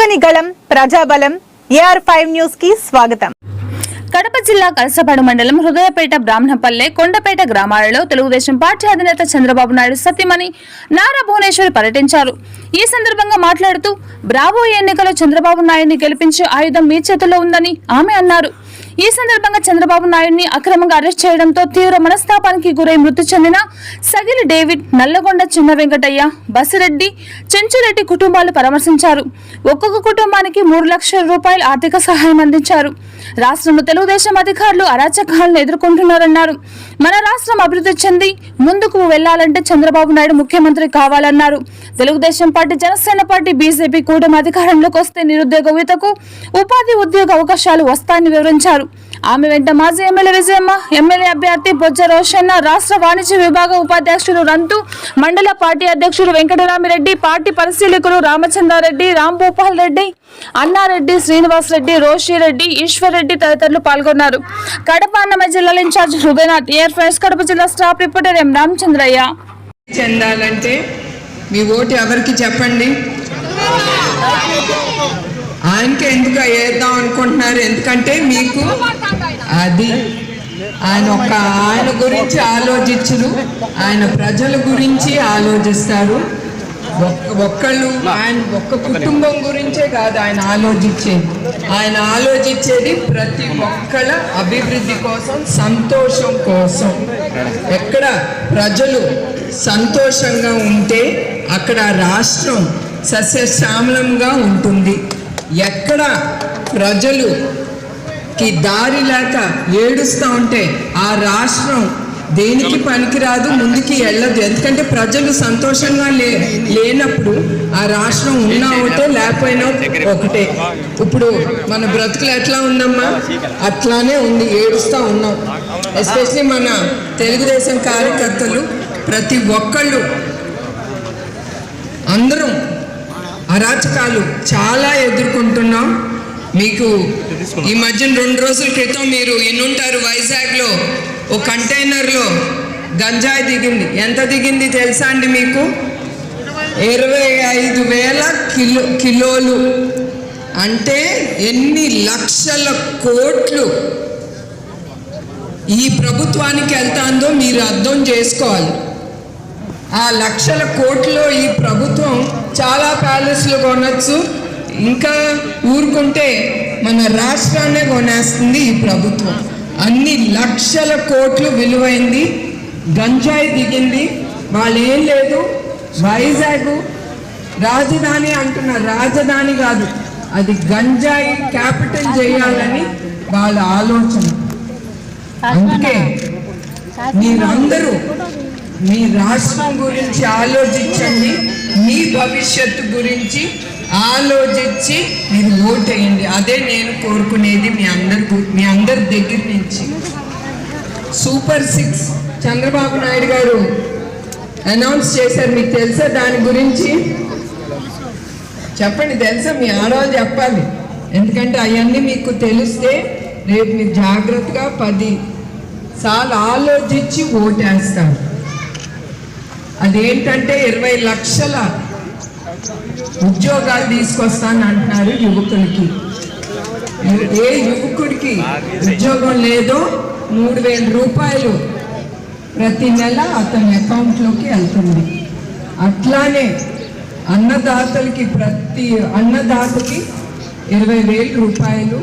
చెరగని గళం ప్రజాబలం AR five న్యూస్కి స్వాగతం. కడప జిల్లా కలసపాడు మండలం హృదయపేట బ్రాహ్మణపల్లె కొండపేట గ్రామాలలో తెలుగుదేశం పార్టీ అధినేత చంద్రబాబు నాయుడు సత్యమణి నారా భువనేశ్వరి పర్యటించారు. ఈ సందర్భంగా మాట్లాడుతూ రాబోయే ఎన్నికల్లో చంద్రబాబు నాయుడిని గెలిపించే ఆయుధం మీ చేతుల్లో ఉందని ఆమె అన్నారు. ఈ సందర్భంగా చంద్రబాబు నాయుడిని అక్రమంగా అరెస్ట్ చేయడంతో తీవ్ర మనస్తాపానికి గురై మృతి చెందిన సగిలి డేవిడ్ నల్లగొండ చిన్న వెంకటయ్య బసిరెడ్డి చెంచురెడ్డి కుటుంబాలు పరామర్శించారు. ఒక్కొక్క కుటుంబానికి మూడు లక్షల రూపాయలు ఆర్థిక సహాయం అందించారు. రాష్ట్రంలో తెలుగుదేశం అధికారులు అరాచకాలను ఎదుర్కొంటున్నారన్నారు. మన రాష్ట్రం అభివృద్ధి చెంది ముందుకు వెళ్ళాలంటే చంద్రబాబు నాయుడు ముఖ్యమంత్రి కావాలన్నారు. Telugu Desam party Janasena party BJP కూటమి అధికారంలోకి వస్తే నిరుద్యోగ యువతకు ఉపాధి ఉద్యోగ అవకాశాలు వస్తాయని వివరించారు. ఆమె వెంట మాజీ ఎమ్మెల్యే విజయమ్మ ఎమ్మెల్యే అభ్యర్థి బొజ్జ రోషన్న రాష్ట్ర వాణిజ్య విభాగ ఉపాధ్యక్షులు రంతు మండల పార్టీ అధ్యక్షుడు వెంకటరామిరెడ్డి పార్టీ పరిశీలకులు రామచంద్రారెడ్డి రాంభూపాల్ రెడ్డి అన్నారెడ్డి శ్రీనివాస్ రెడ్డి రోషిరెడ్డి ఈశ్వర్ రెడ్డి తదితరులు పాల్గొన్నారు. కడప అన్నమయ్య జిల్లాల in charge Hridayanath air friends Kadapa జిల్లా స్టాఫ్ రిపోర్టర్ ఎం రామచంద్రయ్య. చెందాలంటే మీ ఓటు ఎవరికి చెప్పండి? ఆయనకి ఎందుకు వేద్దాం అనుకుంటున్నారు? ఎందుకంటే మీకు అది ఆయన ఒక ఆయన గురించి ఆలోచించరు ఆయన ప్రజల గురించి ఆలోచిస్తారు. ఒక్కళ్ళు ఆయన ఒక్క కుటుంబం గురించే కాదు ఆయన ఆలోచించేది. ఆయన ఆలోచించేది ప్రతి ఒక్కళ్ళ అభివృద్ధి కోసం సంతోషం కోసం. ఎక్కడ ప్రజలు సంతోషంగా ఉంటే అక్కడ రాష్ట్రం సస్యశ్యామలంగా ఉంటుంది. ఎక్కడ ప్రజలుకి దారి లేక ఏడుస్తూ ఉంటే ఆ రాష్ట్రం దేనికి పనికిరాదు ముందుకి వెళ్ళదు. ఎందుకంటే ప్రజలు సంతోషంగా లే లేనప్పుడు ఆ రాష్ట్రం ఉన్నా ఒకటే లేకపోయినా ఒకటే. ఇప్పుడు మన బ్రతుకులు ఎట్లా ఉందమ్మా? అట్లానే ఉంది. ఏడుస్తూ ఉన్నాం. ఎస్పెషలీ మన తెలుగుదేశం కార్యకర్తలు ప్రతి ఒక్కళ్ళు అందరం అరాచకాలు చాలా ఎదుర్కొంటున్నాం. మీకు ఈ మధ్యన రెండు రోజుల క్రితం మీరు ఇన్నుంటారు వైజాగ్లో? ఓ కంటైనర్లో గంజాయి దిగింది. ఎంత దిగింది తెలుసా అండి మీకు? ఇరవై ఐదు వేల కిలో కిలోలు. అంటే ఎన్ని లక్షల కోట్లు ఈ ప్రభుత్వానికి వెళ్తాందో మీరు అర్థం చేసుకోవాలి. ఆ లక్షల కోట్లో ఈ ప్రభుత్వం చాలా ప్యాలెస్లు కొనొచ్చు. ఇంకా ఊరుకుంటే మన రాష్ట్రాన్నే కొనేస్తుంది ఈ ప్రభుత్వం. అన్ని లక్షల కోట్లు విలువైంది. గంజాయి దిగింది. వాళ్ళు ఏం లేదు. వైజాగ్ రాజధాని అంటున్న రాజధాని కాదు. అది గంజాయి క్యాపిటల్ చేయాలని వాళ్ళ ఆలోచన. అందుకే మీరందరూ మీ రాష్ట్రం గురించి ఆలోచించండి. మీ భవిష్యత్తు గురించి ఆలోచించి మీరు ఓటేయండి అదే నేను కోరుకునేది మీ అందరి మీ అందరి దగ్గర నుంచి. Super six. చంద్రబాబు నాయుడు గారు అనౌన్స్ చేశారు. మీకు తెలుసా దాని గురించి? చెప్పండి తెలుసా? మీ ఆడవాళ్ళు చెప్పాలి. ఎందుకంటే అవన్నీ మీకు తెలిస్తే రేపు మీరు జాగ్రత్తగా పది సార్లు ఆలోచించి ఓటేస్తారు. అదేంటంటే ఇరవై లక్షల ఉద్యోగాలు తీసుకొస్తాను అంటున్నారు యువకులకి ఏ యువకుడికి ఉద్యోగం లేదో మూడు వేల రూపాయలు ప్రతి నెల అతని అకౌంట్లోకి వెళ్తుంది. అట్లానే అన్నదాతలకి ప్రతి అన్నదాతకి ఇరవై వేల రూపాయలు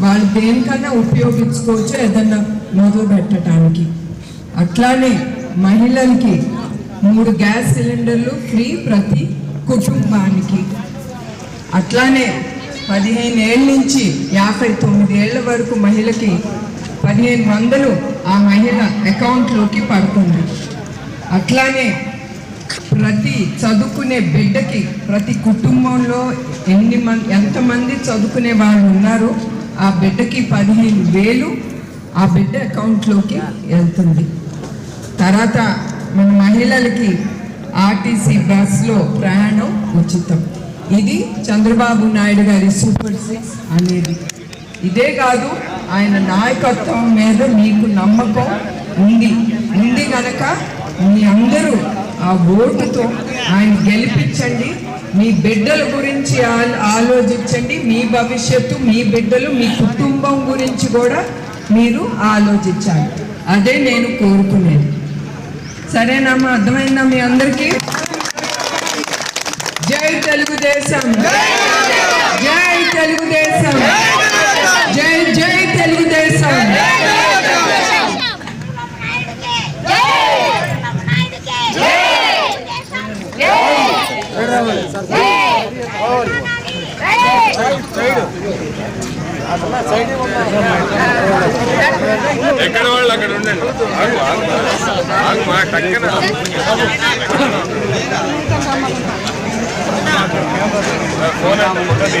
వాళ్ళు దేనికన్నా ఉపయోగించుకోవచ్చు ఏదన్నా మొదలు పెట్టడానికి అట్లానే మహిళలకి మూడు గ్యాస్ సిలిండర్లు ఫ్రీ ప్రతి కుటుంబానికి. అట్లానే పదిహేను ఏళ్ళ నుంచి యాభై తొమ్మిది ఏళ్ళ వరకు మహిళకి పదిహేను వందలు ఆ మహిళ అకౌంట్లోకి పడుతుంది. అట్లానే ప్రతి చదువుకునే బిడ్డకి ప్రతి కుటుంబంలో ఎన్ని మంది ఎంతమంది చదువుకునే వాళ్ళు ఉన్నారో ఆ బిడ్డకి పదిహేను వేలు ఆ బిడ్డ అకౌంట్లోకి వెళ్తుంది. తర్వాత మన మహిళలకి ఆర్టీసీ బస్సులో ప్రయాణం ఉచితం. ఇది చంద్రబాబు నాయుడు గారి సూపర్ సిక్స్ అనేది. ఇదే కాదు ఆయన నాయకత్వం మీద మీకు నమ్మకం ఉంది. ఉంది కనుక మీ అందరూ ఆ ఓటుతో ఆయన గెలిపించండి. మీ బిడ్డల గురించి ఆ- ఆలోచించండి. మీ భవిష్యత్తు మీ బిడ్డలు మీ కుటుంబం గురించి కూడా మీరు ఆలోచించాలి. అదే నేను కోరుకునేది. సరేనమ్మా అర్థమైందా మీ అందరికీ జై తెలుగుదేశం జై తెలుగుదేశం జై జై తెలుగుదేశం ఎక్కడ వాళ్ళు అక్కడ ఉండండి ఆగు, ఆగు. ఆగు, మా టక్కన ఫోన్ అంటే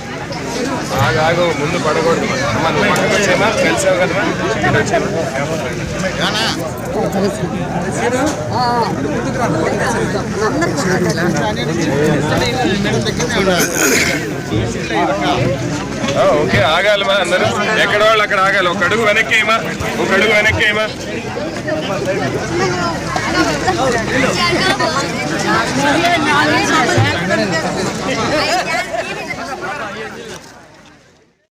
ఆగాగు ముందు పడకూడదు. అమ్మ పక్కకు వచ్చేమా కలిసావు ఇక్కడ ఓకే ఆగాలమా అందరూ. ఎక్కడ వాళ్ళు అక్కడ ఆగాలి. ఒక అడుగు వెనక్కేమా ఒక అడుగు వెనక్కేమా ఏమా.